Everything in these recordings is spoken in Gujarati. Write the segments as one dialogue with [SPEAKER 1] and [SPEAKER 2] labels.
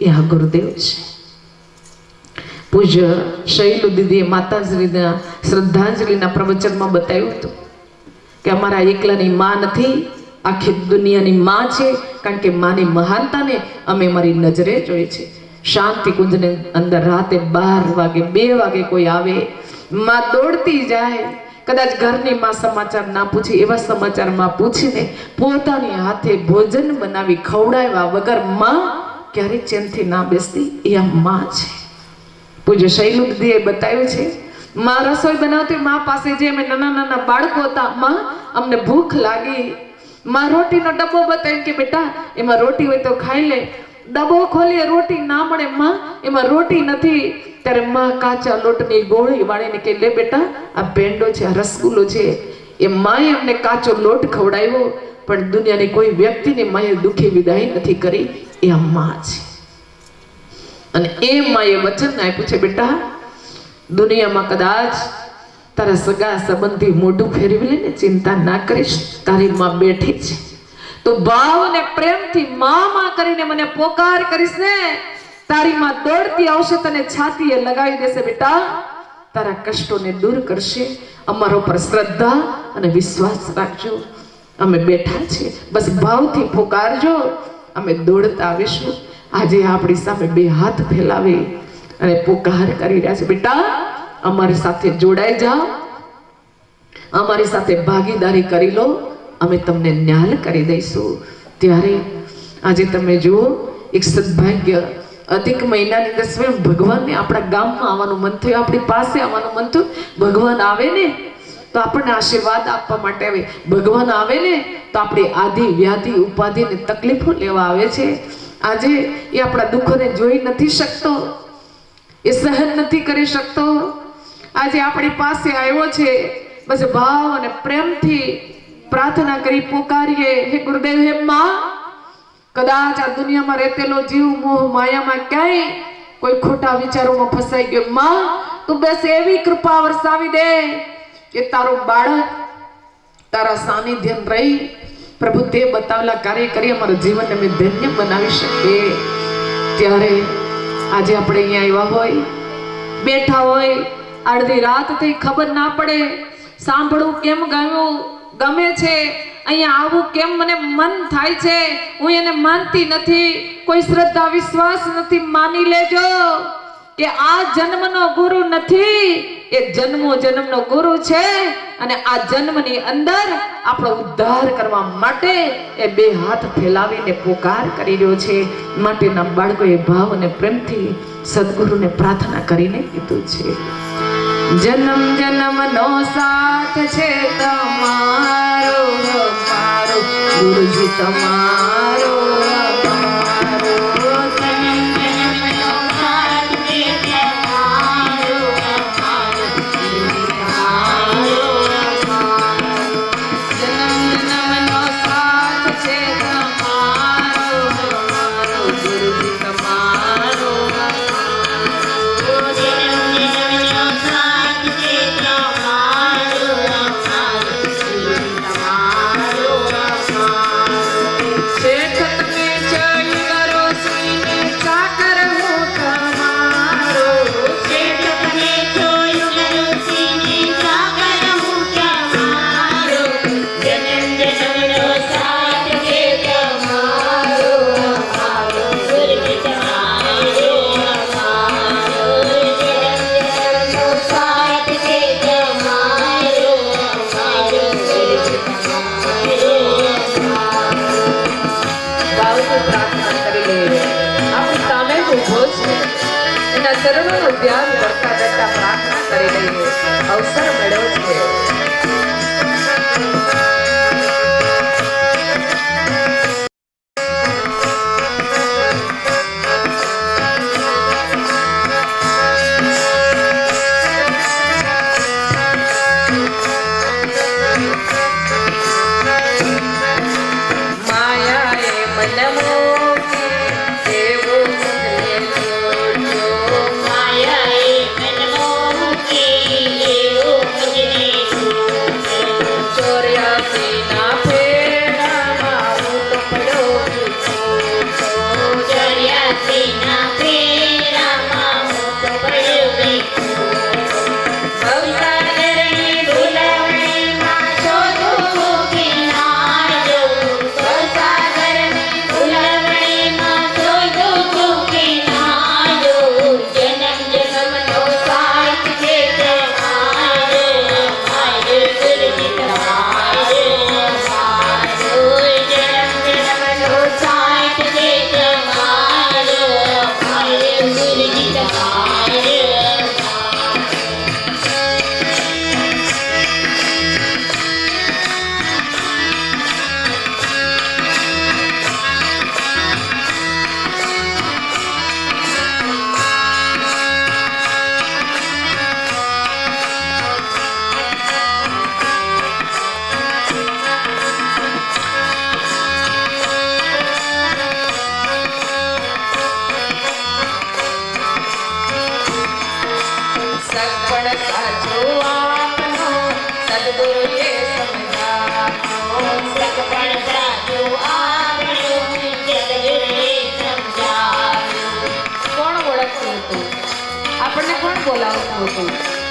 [SPEAKER 1] એ આ ગુરુદેવ છે. પૂજ્ય શૈલુ દીદીએ માતાશ્રીના શ્રદ્ધાંજલિના પ્રવચનમાં બતાવ્યું હતું કે અમારા એકલાની માં નથી, આખી દુનિયાની માં છે, કારણ કે માની મહાનતાને અમે મારી નજરે જોઈ છે. શાંતિ કુંજને અંદર રાતે બાર વાગે, બે વાગે કોઈ આવે, માં દોડતી જાય. કદાચ ઘરની માં સમાચાર ના પૂછી, એવા સમાચારમાં પૂછીને પોતાની હાથે ભોજન બનાવી ખવડાવ્યા વગરમાં ક્યારેય ચેનથી ના બેસતી એ આ માં છે. પૂજ્ય શૈલુદ્ધિએ બતાવ્યું છે, માં રસોઈ બનાવતી માં પાસે જે અમે નાના નાના બાળકો હતા, માં અમને ભૂખ લાગી. માં રોટીનો ડબ્બો બતાવ્યો કે, બેટા, એમાં રોટી હોય તો ખાઈ લે. ડબ્બો ખોલીએ, રોટી ના મળે, માં, એમાં રોટી નથી. ત્યારે માં કાચા લોટની ગોળી વાળીને કે લે બેટા, આ પેંડો છે, આ રસગુલ્લો છે એ માએ અમને કાચો લોટ ખવડાવ્યો, પણ દુનિયાની કોઈ વ્યક્તિને માએ દુઃખી વિદાય નથી કરી, એ આ છે. અને એ માએ વચન આપ્યું છે, બેટા, દુનિયામાં કદાચ તારા સગા સંબંધી મોઢું ફેરવી લે ચિંતા ના કરીશ, તારી માં બેઠી છે. તો ભાવ અને પ્રેમથી મા માં કરીને મને પોકાર કરીશ ને, તારી માં દોડતી આવશે તને છાતીએ લગાવી દેશે, બેટા. તારા કષ્ટોને દૂર કરશે. અમારો પર શ્રદ્ધા અને વિશ્વાસ રાખજો. અમે બેઠા છીએ. બસ ભાવથી પોકારજો. અમે દોડતા આવીશું. આજે આપણી સામે બે હાથ ફેલાવી અને પોકાર કરી રહ્યા છે. બેટા, અમારી સાથે જોડાઈ જાઓ. અમારી સાથે ભાગીદારી કરી લો. અમે તમને ન્યાલ કરી દઈશું. ત્યારે આજે તમે જુઓ, એક સદભાગ્ય અધિક મહિનાની અંદર સ્વયં ભગવાનને આપણા ગામમાં આવવાનું મન થયું, આપણી પાસે આવવાનું મન થયું. ભગવાન આવે ને તો આપણને આશીર્વાદ આપવા માટે આવે. ભગવાન આવે ને તો આપણી આધિ, વ્યાધિ, ઉપાધિ ને તકલીફો લેવા આવે છે. આજે એ આપણા દુઃખોને જોઈ નથી શકતો, એ સહન નથી કરી શકતો. આજે આપણી પાસે આવ્યો છે, બસ ભાવ અને પ્રેમથી પ્રાર્થના કરી, પોકારીએ. હે ગુરુદેવ, હે માં કદાચ આ દુનિયામાં રહેતેલો જીવ, મોહ, માયામાં ક્યાંય કોઈ ખોટા વિચારોમાં ફસાઈ ગયો. માં, તું બસ એવી કૃપા વરસાવી દે કે તારો બાળક, તારા સાનિધ્યન રહી. પ્રભુ, તે બતાવેલા કાર્ય કરી અમારા જીવનને અમે ધન્ય બનાવી શકીએ. ત્યારે આજે આપણે અહીંયા આવ્યા હોય, બેઠા હોય, અડધી રાત થઈ, ખબર ના પડે. સાંભળવું કેમ ગયું? ગમે છે. અહીંયા આવું કેમ મને મન થાય છે? હું એને માનતી નથી. કોઈ શ્રદ્ધા, વિશ્વાસ નથી. માની લેજો કે આ જન્મનો ગુરુ નથી. એ જન્મો જન્મનો ગુરુ છે અને આ જન્મની અંદર આપણો ઉદ્ધાર કરવા માટે એ બે હાથ ફેલાવીને પોકાર કરી રહ્યો છે. માટેના બાળકોએ ભાવ અને પ્રેમથી સદગુરુને પ્રાર્થના કરીને કીધું છે. જન્મ જન્મનો સાથ છે તમારો. મારો 什么 છે. એના ચરણોનું ધ્યાન કરતા કરતા પ્રાર્થના કરી લઈએ અવસર મળ્યો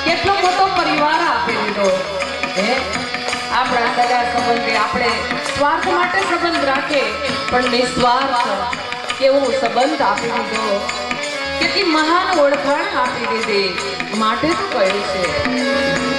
[SPEAKER 1] કેટલો મોટો પરિવાર આપી દીધો. હે? આપણા સગા સંબંધે આપણે સ્વાર્થ માટે સંબંધ રાખે, પણ નિસ્વાર્થ કેવો સંબંધ આપી દીધો. કેટલી મહાન ઓળખાણ આપી દીધી. માટે તો કહ્યું છે.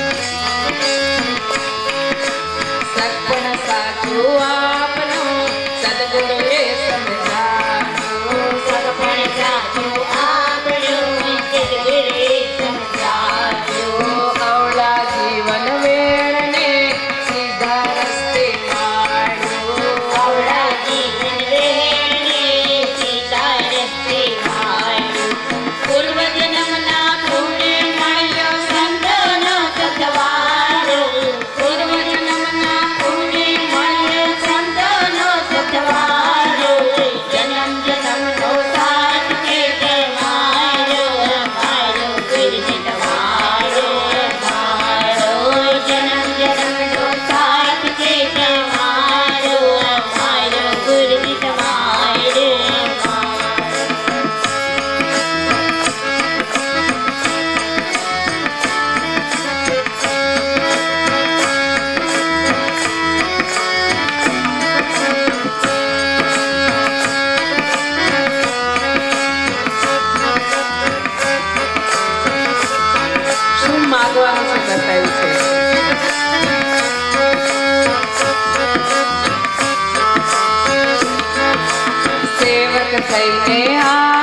[SPEAKER 1] થઈને આપની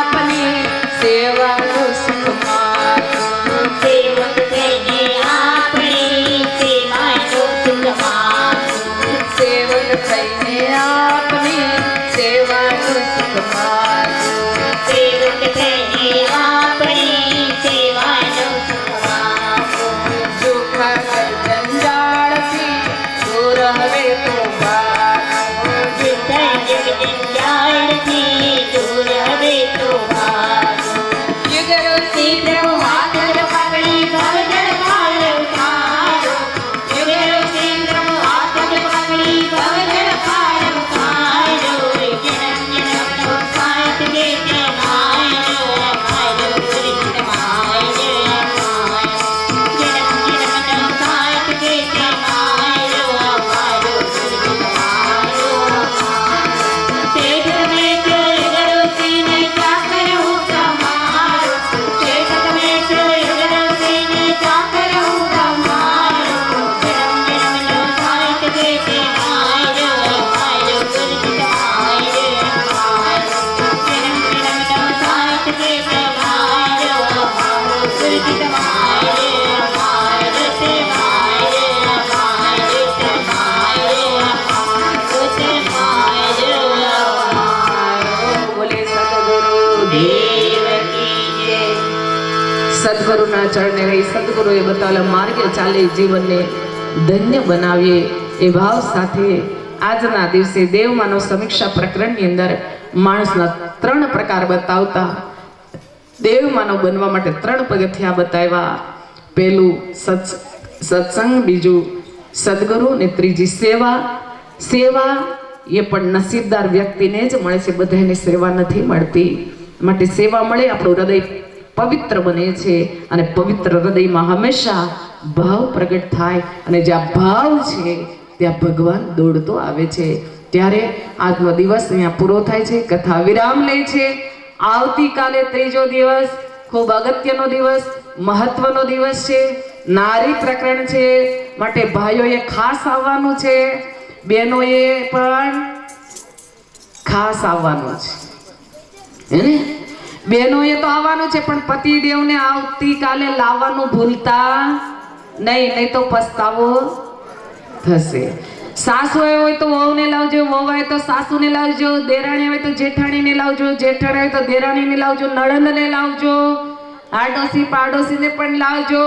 [SPEAKER 1] સદગુરુના ચરણે રહી સદગુરુએ બતાવેલા માર્ગે ચાલે જીવનને ધન્ય બનાવીએ એ ભાવ સાથે આજના દિવસે દેવમાનવ સમીક્ષા પ્રકરણની અંદર માણસના ત્રણ પ્રકાર બતાવતા દેવમાનવ બનવા માટે ત્રણ પગથિયા બતાવ્યા. પહેલું સત્સ, સત્સંગ, બીજું સદગુરુ ને ત્રીજી સેવા. સેવા એ પણ નસીબદાર વ્યક્તિને જ મળે છે, બધાને સેવા નથી મળતી. માટે સેવા મળે, આપણું હૃદય પવિત્ર બને છે અને પવિત્ર હૃદયમાં હંમેશા ભાવ પ્રગટ થાય અને જ્યાં ભાવ છે, ત્યાં ભગવાન દોડતો આવે છે. ત્યારે આજનો દિવસ અહીંયા પૂરો થાય છે, કથા વિરામ લે છે. આવતીકાલે ત્રીજો દિવસ, ખૂબ અગત્યનો દિવસ, મહત્વનો દિવસ છે. નારી પ્રકરણ છે, માટે ભાઈઓએ ખાસ આવવાનું છે. બહેનોએ પણ ખાસ આવવાનું છે. હે ને? બહેનોએ તો આવવાનું છે, પણ પતિદેવને આવતીકાલે લાવવાનું ભૂલતા નહીં નહીં તો પસ્તાવો થશે. સાસુ હોય તો વહુને લાવજો વહુ હોય તો સાસુને લાવજો, દેરાણી હોય તો જેઠાણીને લાવજો, જેઠાણી હોય તો દેરાણીને લાવજો, નણંદને લાવજો, આડોશી પાડોશીને પણ લાવજો,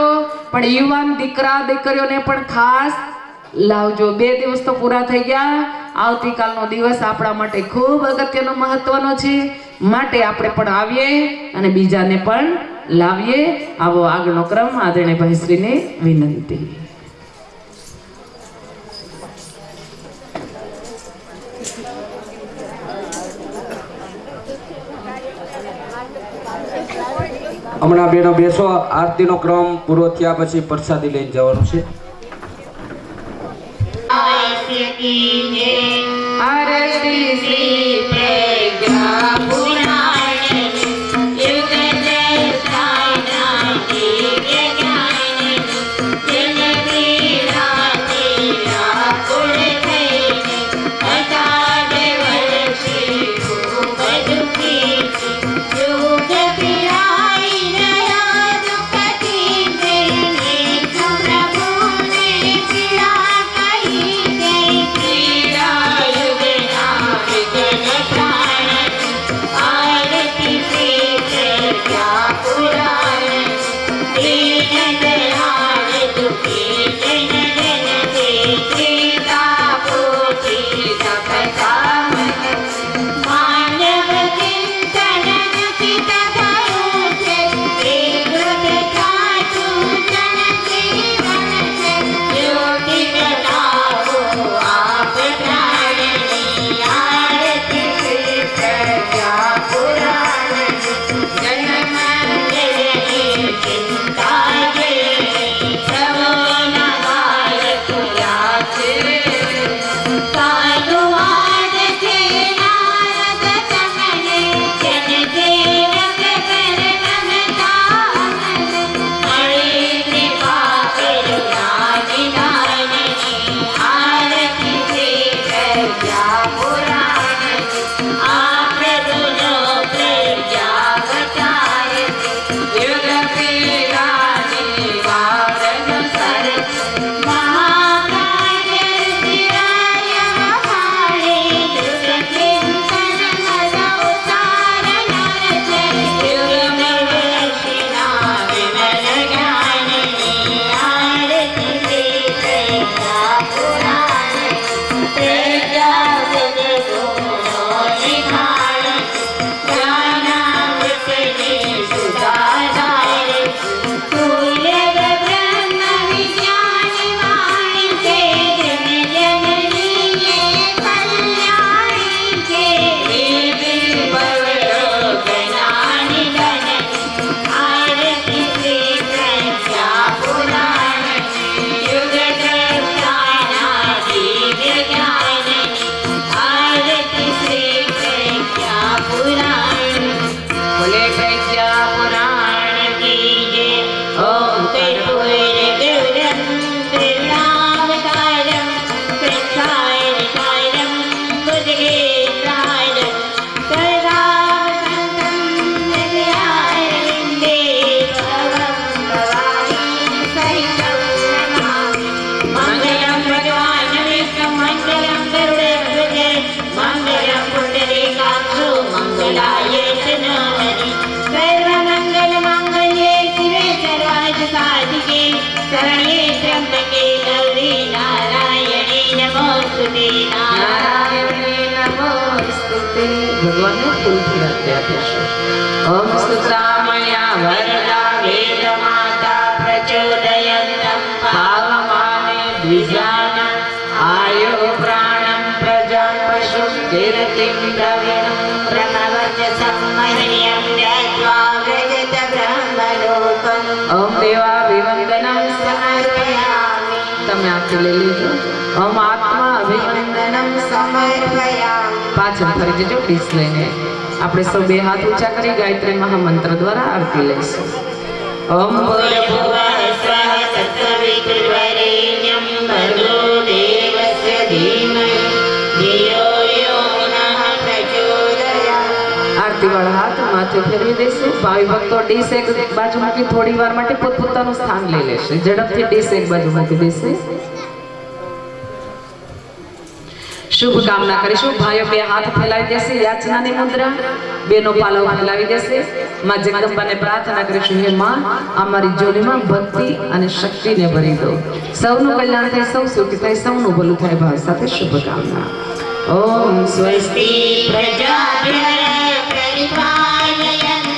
[SPEAKER 1] પણ યુવાન દીકરા દીકરીઓને પણ ખાસ લાવજો. બે દિવસ તો પૂરા થઈ ગયા. આવતીકાલનો દિવસ આપણા માટે ખૂબ અગત્યનો, મહત્વનો છે. માટે આપણે પણ આવીએ અને બીજાને પણ લાવીએ. આવો આગળનો ક્રમ આદરણીય ભાઈશ્રીને વિનંતી.
[SPEAKER 2] હમણાં બેનો બેસો આરતીનો ક્રમ પૂરો થયા પછી પ્રસાદી લઈને જવાનું છે.
[SPEAKER 1] આરતી
[SPEAKER 3] શ્રી પ્રજ્ઞા
[SPEAKER 1] કુલથી હત્યા થશે હંસ સામયા વરદા વેદ માતા પ્રચોદયંતમ પાવમાને દ્વિજાન આયો પ્રાણમ પ્રજા પશુ કીર્તિમ દ્રવિણમ
[SPEAKER 3] પ્રણવચ સંમર્યમ જ્ઞાત્વા વ્રજત બ્રહ્મલોકમ
[SPEAKER 1] ઓમ તમે આખી લઈ લીધો ઓમ આત્મા અભિવંદનમ
[SPEAKER 3] સમર્પયામિ
[SPEAKER 1] પાછળ ફરી જજો ડીશ લઈને. આપણે સૌ બે હાથ ઊંચા કરી ગાયત્રી મહામંત્ર દ્વારા આરતી લઈશું. આરતીવાળા હાથ માથે ફેરવી દેશે ભાવિ ભક્તો ડીશ એક બાજુ મૂકી થોડી વાર માટે પોતપોતાનું સ્થાન લઈ લેશે. ઝડપથી ડીશ એક બાજુ મૂકી દેશે શુભ કામના કરીશું. ભાઈઓ બે હાથ ફેલાવી દેશે, યાચનાની મુદ્રા. બેનો પાલવ ફેલાવી દેશે. માં જગદંબાને પ્રાર્થના કરીશું, હે માં, અમારી જોડીમાં ભક્તિ અને શક્તિને ભરી દો. સૌનું કલ્યાણ થાય, સૌ સુખી થાય, સૌનું ભલું થાય. ભાવ સાથે શુભ કામના ઓમ સ્વસ્તિ
[SPEAKER 3] પ્રજા પરિપાલયન